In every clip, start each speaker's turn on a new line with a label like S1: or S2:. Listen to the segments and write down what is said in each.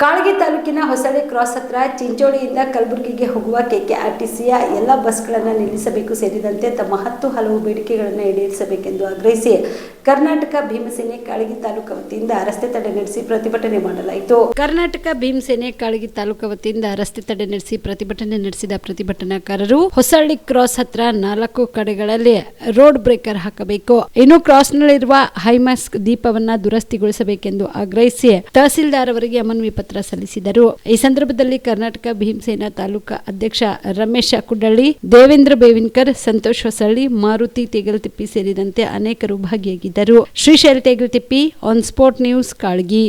S1: ಕಾಳಗಿ ತಾಲೂಕಿನ ಹೊಸಳ್ಳಿ ಕ್ರಾಸ್ ಹತ್ರ ಚಿಂಚೋಳಿಯಿಂದ ಕಲಬುರಗಿಗೆ ಹೋಗುವ ಕೆಕೆಆರ್ಟಿಸಿಯ ಎಲ್ಲ ಬಸ್ಗಳನ್ನು ನಿಲ್ಲಿಸಬೇಕು ಸೇರಿದಂತೆ ತಮ್ಮ ಹತ್ತು ಹಲವು ಬೇಡಿಕೆಗಳನ್ನು ಈಡೇರಿಸಬೇಕೆಂದು ಆಗ್ರಹಿಸಿ ಕರ್ನಾಟಕ ಭೀಮಸೇನೆ ಕಾಳಗಿ ತಾಲೂಕು ವತಿಯಿಂದ ರಸ್ತೆ ತಡೆ ನಡೆಸಿ ಪ್ರತಿಭಟನೆ ಮಾಡಲಾಯಿತು. ಕರ್ನಾಟಕ ಭೀಮಸೇನೆ ಕಾಳಗಿ ತಾಲೂಕು ವತಿಯಿಂದ ರಸ್ತೆ ತಡೆ ನಡೆಸಿ ಪ್ರತಿಭಟನೆ ನಡೆಸಿದ ಪ್ರತಿಭಟನಾಕಾರರು ಹೊಸಳ್ಳಿ ಕ್ರಾಸ್ ಹತ್ರ ನಾಲ್ಕು ಕಡೆಗಳಲ್ಲಿ ರೋಡ್ ಬ್ರೇಕರ್ ಹಾಕಬೇಕು. ಇನ್ನು ಕ್ರಾಸ್ ನಲ್ಲಿರುವ ಹೈಮಾಸ್ಕ್ ದೀಪವನ್ನ ದುರಸ್ತಿಗೊಳಿಸಬೇಕೆಂದು ಆಗ್ರಹಿಸಿ ತಹಸೀಲ್ದಾರ್ ಅವರಿಗೆ ಮನವಿ ಪತ್ರ ಸಲ್ಲಿಸಿದರು. ಈ ಸಂದರ್ಭದಲ್ಲಿ ಕರ್ನಾಟಕ ಭೀಮಸೇನಾ ತಾಲೂಕಾ ಅಧ್ಯಕ್ಷ ರಮೇಶ ಕುಡ್ಡಳ್ಳಿ ದೇವೇಂದ್ರ ಬೇವಿನ್ಕರ್, ಸಂತೋಷ್ ಹೊಸಳ್ಳಿ, ಮಾರುತಿ ತೆಗಲ್ತಿಪ್ಪಿ ಸೇರಿದಂತೆ ಅನೇಕರು ಭಾಗಿಯಾಗಿದ್ದರು. ಶ್ರೀಶೈಲ್ ತಿಪ್ಪಿ ಆನ್ ಸ್ಪೋರ್ಟ್ ನ್ಯೂಸ್ ಕಾಳಗಿ.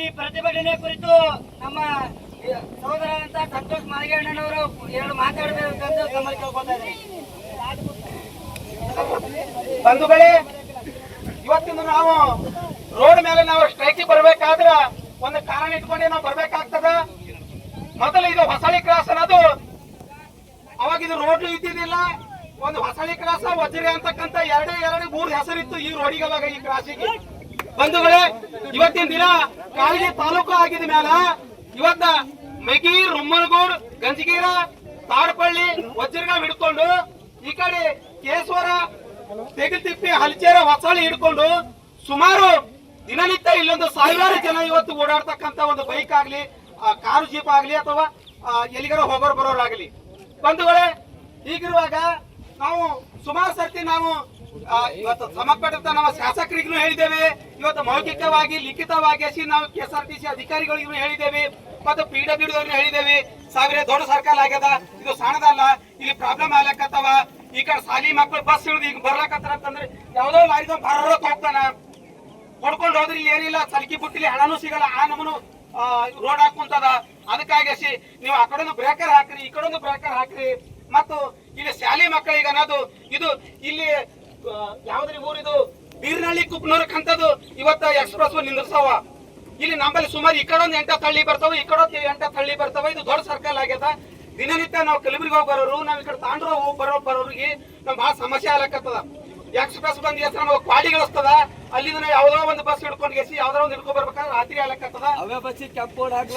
S2: ಈ ಪ್ರತಿಭಟನೆ ಕುರಿತು ನಮ್ಮ ಸಹೋದರರಂತ ಸಂತೋಷ್ ಮಾರಿಗಣ್ಣನವರು ಎರಡು ಮಾತಾಡಬೇಕಂತ ಗಮನ ಬಂಧುಗಳೇ, ಇವತ್ತಿಂದ ನಾವು ರೋಡ್ ಮೇಲೆ ನಾವು ಸ್ಟ್ರೈಕ್ ಬರ್ಬೇಕಾದ್ರ ಒಂದು ಕಾರಣ ಇಟ್ಕೊಂಡೇ ನಾವು ಬರ್ಬೇಕಾಗ್ತದ? ಮೊದಲು ಇದು ಹೊಸಳಿ ಕ್ರಾಸ್ ಅನ್ನೋದು. ಅವಾಗ ಇದು ರೋಡ್ ಇದ್ದಿದ್ದಿಲ್ಲ. ಒಂದು ಹೊಸಳಿ ಕ್ರಾಸ, ವಜ್ರಿ ಅಂತಕ್ಕಂತ ಎರಡೇ ಎರಡು ಮೂರು ಹೆಸರಿತ್ತು ಈ ರೋಡಿಗೆ ಅವಾಗ ಈ ಕ್ರಾಸಿಗೆ. ಬಂಧುಗಳೇ, ಇವತ್ತಿನ ದಿನ ಕಾಳಗಿ ತಾಲೂಕು ಆಗಿದ ಮ್ಯಾಲ ಇವತ್ತ ಮೆಗಿ ರುಮ್ಮನಗೂಡ್ ಗಂಜಗೀರ ತಾಡಪಳ್ಳಿ ವಜ್ರಗಾವ್ ಹಿಡ್ಕೊಂಡು ಈ ಕಡೆ ಕೇಸವರ ತೆಗಿತಿಪ್ಪಿ ಹಲಚೇರ ಹೊಸಳಿ ಹಿಡ್ಕೊಂಡು ಸುಮಾರು ದಿನನಿತ್ಯ ಇಲ್ಲೊಂದು ಸಾವಿರಾರು ಜನ ಇವತ್ತು ಓಡಾಡ್ತಕ್ಕಂತ ಒಂದು ಬೈಕ್ ಆಗ್ಲಿ ಆ, ಕಾರು ಜೀಪ್ ಆಗ್ಲಿ ಅಥವಾ ಎಲ್ಲಿಗಾರ ಹೋಗೋರು ಬರೋರಾಗ್ಲಿ. ಬಂಧುಗಳೇ ಹೀಗಿರುವಾಗ ನಾವು ಸುಮಾರು ಸರ್ತಿ ನಾವು ಇವತ್ತು ಸಂಬಂಧಪಟ್ಟಂತ ನಮ್ಮ ಶಾಸಕರಿಗೂ ಹೇಳಿದ್ದೇವೆ. ಇವತ್ತು ಮೌಖಿಕವಾಗಿ, ಲಿಖಿತವಾಗಿ ನಾವು K S R T C ಅಧಿಕಾರಿಗಳಿಗೂ ಹೇಳಿದ್ದೇವೆ. ಮತ್ತು ಪಿ ಡಬ್ಲ್ಯೂ ಹೇಳಿದ್ದೇವೆ. ಸಾವಿರ ದೊಡ್ಡ ಸರ್ಕಲ್ ಆಗ್ಯದ. ಇದು ಸಣ್ಣದಲ್ಲ ಇಲ್ಲಿ ಪ್ರಾಬ್ಲಮ್ ಆಗ್ಲಕತ್ತವ. ಈ ಕಡೆ ಸಾಲಿ ಮಕ್ಕಳು ಬಸ್ ಇಳಿದು ಈಗ ಬರ್ಲಕತ್ತಾರ ಅಂತಂದ್ರೆ ಯಾವ್ದೋ ಲಾರಿದ ಬರೋಕ್ ಹೋಗ್ತಾನ. ಹೊಡ್ಕೊಂಡು ಹೋದ್ರೆ ಏನಿಲ್ಲ. ಸಲ್ಕಿ ಬುಟ್ಟಿಲಿ ಹಣನೂ ಸಿಗಲ್ಲ. ಆ ನಮನು ರೋಡ್ ಹಾಕುಂತದ ಅದಕ್ಕಾಗಿ ನೀವು ಆ ಕಡೆನು ಬ್ರೇಕರ್ ಹಾಕ್ರಿ, ಈ ಕಡೆ ಬ್ರೇಕರ್ ಹಾಕ್ರಿ. ಮತ್ತು ಇಲ್ಲಿ ಶಾಲೆ ಮಕ್ಕಳಿಗೆ ಅನ್ನೋದು, ಇದು ಇಲ್ಲಿ ಯಾವ್ದ್ರಿ ಊರಿದು? ಬೀರ್ನಳ್ಳಿ ಕುಪ್ನೂರಕ್ ಅಂತದ್ದು. ಇವತ್ತ ಎಕ್ಸ್ಪ್ರೆಸ್ ನಿಂದ್ರಸವ. ಇಲ್ಲಿ ನಮ್ಮಲ್ಲಿ ಸುಮಾರು ಈ ಕಡೊಂದು ಎಂಟ ತಳ್ಳಿ ಬರ್ತಾವ, ಈ ಕಡೊಂದು ಎಂಟ ತಳ್ಳಿ ಬರ್ತಾವ. ಇದು ದೊಡ್ಡ ಸರ್ಕಲ್ ಆಗ್ಯದ. ದಿನನಿತ್ಯ ನಾವು ಕಲಬುರ್ಗಿ ಹೋಗಿ ಬರೋರು, ನಾವ್ ಈ ಕಡೆ ತಾಂಡ್ರ ಹೋಗಿ ಬರೋ ಬರೋರಿಗೆ ನಮ್ ಬಹಳ ಸಮಸ್ಯೆ ಆಗ್ಲಕತ್ತದ. ಎಕ್ಸ್ಪ್ರೆಸ್ ಬಂದ್ ಹೆಸರು ನಮಗೆ ಕ್ವಾಡಿ ಅಲ್ಲಿಂದ ಯಾವ್ದೋ ಒಂದು ಬಸ್ ಹಿಡ್ಕೊಂಡು ಗೆಸಿ ಯಾವ್ದೋ ಒಂದು ಹಿಡ್ಕೊ ಬರ್ಬೇಕಾದ್ರೆ ರಾತ್ರಿ ಆಗ್ಲಕತ್ತದ
S3: ಅವೇ ಬಸ್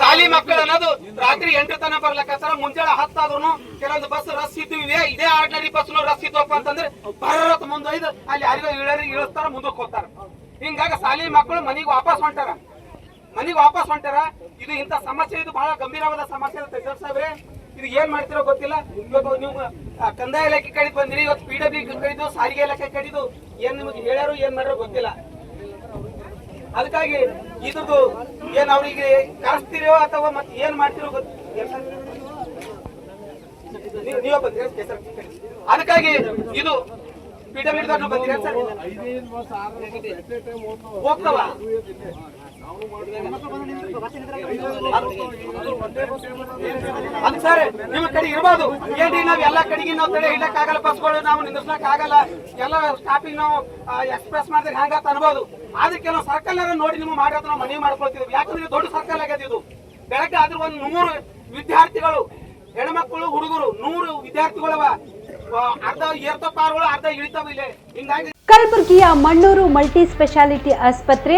S2: ಶಾಲಿ ಮಕ್ಕಳು ಅನ್ನೋದು ರಾತ್ರಿ ಎಂಟು ತನ ಬರ್ಲಕತ್ತಾರ ಮುಂಜಾನೆ ಹತ್ತಾದ್ರು ಕೆಲವೊಂದು ಬಸ್ ರಸ್ ಇದ್ದು ಇದೆ ಇದೇ ಆರ್ಡಿನರಿ ಬಸ್ ರಸ್ ಇದ್ವಪ್ಪ ಅಂತಂದ್ರೆ ಬರತ್ ಮುಂದೊಯ್ದು ಅಲ್ಲಿ ಯಾರಿಗೋ ಇಳರಿ ಇಳಿಸ್ತಾರ ಮುಂದಕ್ಕೆ ಹೋಗ್ತಾರ. ಹಿಂಗಾಗಿ ಶಾಲಿ ಮಕ್ಕಳು ಮನೆಗೆ ವಾಪಸ್ ಹೊಂಟಾರ. ಮನೆಗೆ ವಾಪಸ್ ಹೊಂಟಾರ. ಇದು ಇಂಥ ಸಮಸ್ಯೆ ಇದು ಬಹಳ ಗಂಭೀರವಾದ ಸಮಸ್ಯೆ ತಹಸೀಲ್ ಸಾಹೇಬ್ರೆ. ಇದು ಏನ್ ಮಾಡ್ತಿರೋ ಗೊತ್ತಿಲ್ಲ. ಇವತ್ತು ನೀವು ಕಂದಾಯ ಇಲಾಖೆ ಕಡೆ ಬಂದಿರಿ ಇವತ್ತು ಪಿ ಡಬ್ಲ್ಯೂ ಕಡಿದು ಸಾರಿಗೆ ಇಲಾಖೆ ಕಡಿದು ಏನ್ ನಿಮಗೆ ಹೇಳ್ಯಾರು ಏನ್ ಮಾಡ್ಯಾರೋ ಗೊತ್ತಿಲ್ಲ. ಅದಕ್ಕಾಗಿ ಇದ್ರದ್ದು ಏನ್ ಅವರಿಗೆ ಕರೆಸ್ತಿರೋ ಅಥವಾ ಮತ್ತೆ ಏನ್ ಮಾಡ್ತಿರೋ? ನೀವ್- ನೀವೇ ಬಂದ್ರಿ ಸರ್. ಅದಕ್ಕಾಗಿ ಇದು ಪೀಠ ಬಂದಿರ ಸರ್. ಹೋಗ್ತಾವ? ಸರ್ ನಿಮ್ಮ ಕಡೆ ಇರ್ಬೋದು. ಏನ್ರಿ, ನಾವ್ ಎಲ್ಲಾ ಕಡೆಗೆ ನಾವು ತಡೆ ಇಡಕ್ ಆಗಲ್ಲ ಬಸ್ಗಳು ನಾವು ನಿಂದ್ರಸ್ಲಕ್ ಆಗಲ್ಲ ಎಲ್ಲ ಸ್ಟಾಪಿಂಗ್ ನಾವು ಎಕ್ಸ್ಪ್ರೆಸ್ ಮಾಡಿದ್ರೆ ಹ್ಯಾಂಗ ಅನ್ಬೋದು. ಆದ್ರೆ ಕೆಲವು ಸರ್ಕಲ್ ನೋಡಿ ನೀವು ಮಾಡಿದ್ರೆ ನಾವು ಮನೆ ಮಾಡ್ಕೊಳ್ತಿದ್ವಿ ಯಾಕಂದ್ರೆ ದೊಡ್ಡ ಸರ್ಕಲ್ ಆಗ್ಯದ ಇದು. ಬೆಳಗ್ಗೆ ಆದ್ರೆ ಒಂದು ನೂರು ವಿದ್ಯಾರ್ಥಿಗಳು, ಹೆಣ್ಮಕ್ಳು, ಹುಡುಗರು, ನೂರು ವಿದ್ಯಾರ್ಥಿಗಳವ ಅರ್ಧ ಏರ್ತ ಪಾರ್ಗಳು, ಅರ್ಧ ಇಳಿತಾವ ಇಲ್ಲೇ. ಹಿಂಗಾಗಿ
S1: ಕಲಬುರಗಿಯ ಮಣ್ಣೂರು ಮಲ್ಟಿ ಸ್ಪೆಷಾಲಿಟಿ ಆಸ್ಪತ್ರೆ